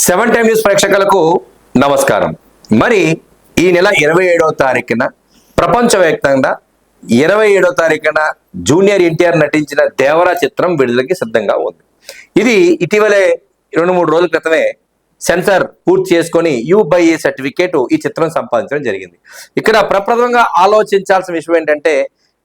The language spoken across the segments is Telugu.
సెవెన్ టైమ్ న్యూస్ ప్రేక్షకులకు నమస్కారం. మరి ఈ నెల ఇరవై ఏడవ తారీఖున ప్రపంచవ్యాప్తంగా ఇరవై ఏడవ తారీఖున జూనియర్ ఎన్టీఆర్ నటించిన దేవరా చిత్రం విడుదలకి సిద్ధంగా ఉంది. ఇది ఇటీవలే రెండు మూడు రోజుల క్రితమే సెన్సార్ పూర్తి చేసుకొని యూ బై సర్టిఫికేట్ ఈ చిత్రం సంపాదించడం జరిగింది. ఇక్కడ ప్రప్రథమంగా ఆలోచించాల్సిన విషయం ఏంటంటే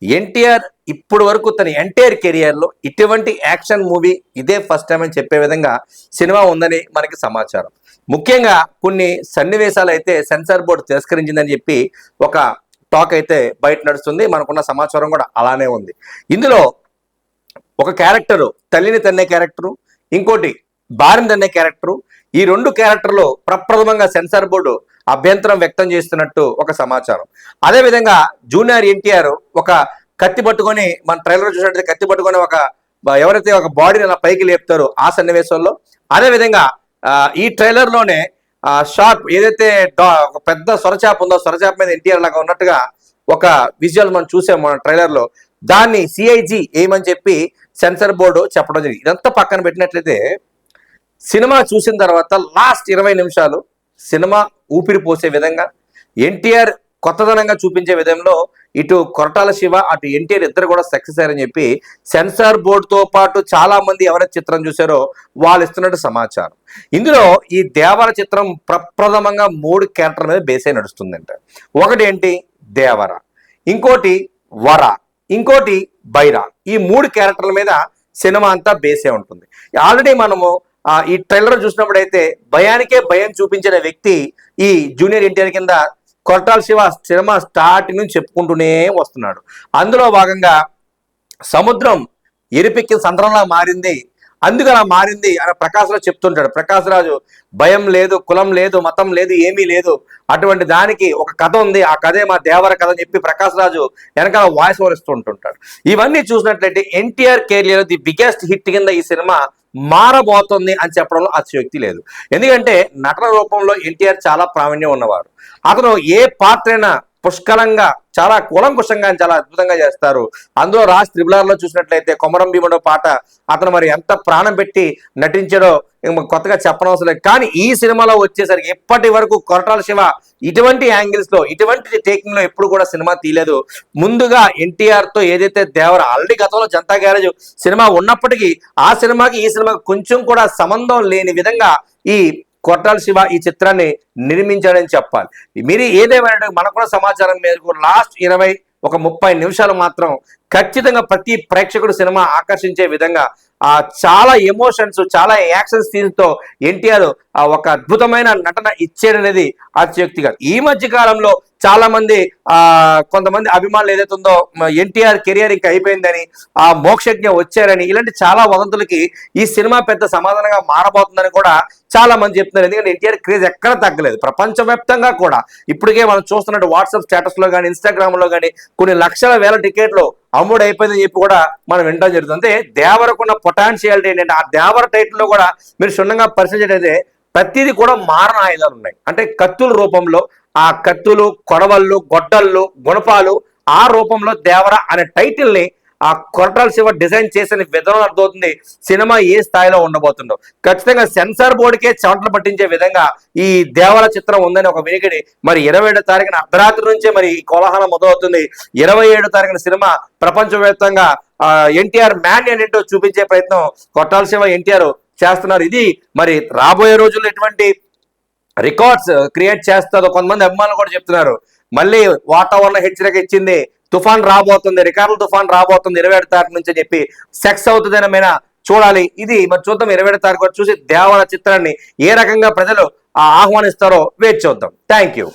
ఎన్టీఆర్ ఇప్పుడు వరకు తన ఎన్టీఆర్ కెరియర్లో ఇటువంటి యాక్షన్ మూవీ ఇదే ఫస్ట్ టైం అని చెప్పే విధంగా సినిమా ఉందని మనకి సమాచారం. ముఖ్యంగా కొన్ని సన్నివేశాలు అయితే సెన్సార్ బోర్డు తిరస్కరించిందని చెప్పి ఒక టాక్ అయితే బయట నడుస్తుంది. మనకున్న సమాచారం కూడా అలానే ఉంది. ఇందులో ఒక క్యారెక్టరు తల్లిని తన్నే క్యారెక్టరు ఇంకోటి భార్యని తన్నే క్యారెక్టరు ఈ రెండు క్యారెక్టర్లు ప్రప్రథమంగా సెన్సార్ బోర్డు అభ్యంతరం వ్యక్తం చేస్తున్నట్టు ఒక సమాచారం. అదే విధంగా జూనియర్ ఎన్టీఆర్ ఒక కత్తి పట్టుకొని మన ట్రైలర్ చూసినట్టు కత్తి పట్టుకొని ఒక ఎవరైతే ఒక బాడీని అలా పైకి లేపుతారో ఆ సన్నివేశంలో అదే విధంగా ఆ, ఈ ట్రైలర్లోనే షార్ప్ ఏదైతే ఒక పెద్ద సొరచాప ఉందో సొరచాప మీద ఎన్టీఆర్ లాగా ఉన్నట్టుగా ఒక విజువల్ మనం చూసాం మన ట్రైలర్లో దాన్ని సిఐజి ఏమని చెప్పి సెన్సర్ బోర్డు చెప్పడం జరిగింది. ఇదంతా పక్కన పెట్టినట్లయితే సినిమా చూసిన తర్వాత లాస్ట్ ఇరవై నిమిషాలు సినిమా ఊపిరి పోసే విధంగా ఎన్టీఆర్ కొత్తదనంగా చూపించే విధంలో ఇటు కొరటాల శివ అటు ఎన్టీఆర్ ఇద్దరు కూడా సక్సెస్ అయ్యారని చెప్పి సెన్సార్ బోర్డుతో పాటు చాలా మంది ఎవరైతే చిత్రం చూశారో వాళ్ళు ఇస్తున్నట్టు సమాచారం. ఇందులో ఈ దేవర చిత్రం ప్రప్రథమంగా మూడు క్యారెక్టర్ మీద బేస్ అయి నడుస్తుందంట. ఒకటి ఏంటి? దేవర. ఇంకోటి వర. ఇంకోటి బైరా. ఈ మూడు క్యారెక్టర్ల మీద సినిమా అంతా బేసే ఉంటుంది. ఆల్రెడీ మనము ఈ ట్రైలర్ చూసినప్పుడైతే భయానికే భయం చూపించిన వ్యక్తి ఈ జూనియర్ ఎన్టీఆర్ కింద కొరటాల శివ సినిమా స్టార్టింగ్ నుంచి చెప్పుకుంటూనే వస్తున్నాడు. అందులో భాగంగా సముద్రం ఎరిపెక్కిన సంద్రంలా మారింది. అందుకు అలా మారింది అని ప్రకాశ్రాజు చెప్తుంటాడు. ప్రకాశ్ రాజు భయం లేదు కులం లేదు మతం లేదు ఏమీ లేదు. అటువంటి దానికి ఒక కథ ఉంది. ఆ కథే మా దేవర కథ అని చెప్పి ప్రకాశ్ రాజు వెనకాల వాయిస్ ఓవర్ ఇస్తూ ఉంటుంటాడు. ఇవన్నీ చూసినట్లయితే NTR career the biggest hit కింద ఈ సినిమా మారబోతుంది అని చెప్పడంలో అతిశయోక్తి లేదు. ఎందుకంటే నటన రూపంలో ఎన్టీఆర్ చాలా ప్రావీణ్యం ఉన్నవారు. అతను ఏ పాత్ర అయినా పుష్కలంగా చాలా కులంకుశంగా చాలా అద్భుతంగా చేస్తారు. అందులో రాజ్ త్రిబులార్లో చూసినట్లయితే కొమరం భీముడో పాట అతను మరి ఎంత ప్రాణం పెట్టి నటించాడో కొత్తగా చెప్పనవసరం లేదు. కానీ ఈ సినిమాలో వచ్చేసరికి ఇప్పటి వరకు కొరటాల శివ ఇటువంటి యాంగిల్స్లో ఇటువంటి టేకింగ్లో ఎప్పుడు కూడా సినిమా తీయలేదు. ముందుగా ఎన్టీఆర్తో ఏదైతే దేవర ఆల్రెడీ గతంలో జనతా గ్యారేజ్ సినిమా ఉన్నప్పటికీ ఆ సినిమాకి ఈ సినిమాకి కొంచెం కూడా సంబంధం లేని విధంగా ఈ కొట్టాల శివ ఈ చిత్రాన్ని నిర్మించాడని చెప్పాలి. మీరు ఏదేమైనా మనకు కూడా సమాచారం మేరకు లాస్ట్ ఇరవై ఒక ముప్పై నిమిషాలు మాత్రం ఖచ్చితంగా ప్రతి ప్రేక్షకుడు సినిమా ఆకర్షించే విధంగా ఆ చాలా ఎమోషన్స్ చాలా యాక్షన్ సీన్స్తో ఎన్టీఆర్ ఆ ఒక అద్భుతమైన నటన ఇచ్చేడనేది అతిశయోక్తి కాదు. ఈ మధ్య కాలంలో చాలా మంది ఆ కొంతమంది అభిమానులు ఏదైతే ఉందో ఎన్టీఆర్ కెరియర్ ఇంకా అయిపోయిందని ఆ మోక్షజ్ఞ వచ్చారని ఇలాంటి చాలా వదంతులకి ఈ సినిమా పెద్ద సమాధానంగా మారబోతుందని కూడా చాలా మంది చెప్తున్నారు. ఎందుకంటే ఎన్టీఆర్ క్రేజ్ ఎక్కడ తగ్గలేదు. ప్రపంచవ్యాప్తంగా కూడా. ఇప్పటికే మనం చూస్తున్నట్టు వాట్సాప్ స్టేటస్లో కానీ ఇన్స్టాగ్రామ్లో కానీ కొన్ని లక్షల వేల టికెట్లు అమ్ముడు అయిపోయిందని చెప్పి కూడా మనం వినడం జరుగుతుంది. అంటే దేవరకున్న పొటాన్షియాలిటీ ఏంటంటే ఆ దేవర టైటిల్లో కూడా మీరు క్షుణ్ణంగా పరిశీలించే ప్రతిదీ కూడా మారణ ఆయుధాలు ఉన్నాయి. అంటే కత్తుల రూపంలో ఆ కత్తులు కొడవళ్ళు గొడ్డళ్ళు గుణపాలు ఆ రూపంలో దేవర అనే టైటిల్ని ఆ కొరటాల శివ డిజైన్ చేసిన విధానం అర్థమవుతుంది. సినిమా ఏ స్థాయిలో ఉండబోతుందో. ఖచ్చితంగా సెన్సార్ బోర్డుకే చెమటలు పట్టించే విధంగా ఈ దేవాల చిత్రం ఉందని ఒక వినికిడి. మరి ఇరవై ఏడో తారీఖున అర్ధరాత్రి నుంచే మరి ఈ కోలాహలం మొదలవుతుంది. ఇరవై ఏడో తారీఖున సినిమా ప్రపంచవ్యాప్తంగా ఎన్టీఆర్ మ్యాన్ ఏంటో చూపించే ప్రయత్నం కొట్టాల శివ ఎన్టీఆర్ చేస్తున్నారు. ఇది మరి రాబోయే రోజుల్లో ఎటువంటి రికార్డ్స్ క్రియేట్ చేస్తుందో కొంతమంది అభిమానులు కూడా చెప్తున్నారు. మళ్ళీ వాతావరణ హెచ్చరిక ఇచ్చింది తుఫాన్ రాబోతుంది రికార్డుల తుఫాన్ రాబోతుంది ఇరవై ఏడు తారీఖు నుంచి చెప్పి సెక్స్ అవుతుందని మీద చూడాలి. ఇది మరి చూద్దాం ఇరవై ఏడు తారీఖు చూసి దేవర చిత్రాన్ని ఏ రకంగా ప్రజలు ఆ, ఆహ్వానిస్తారో వేచి చూద్దాం. Thank you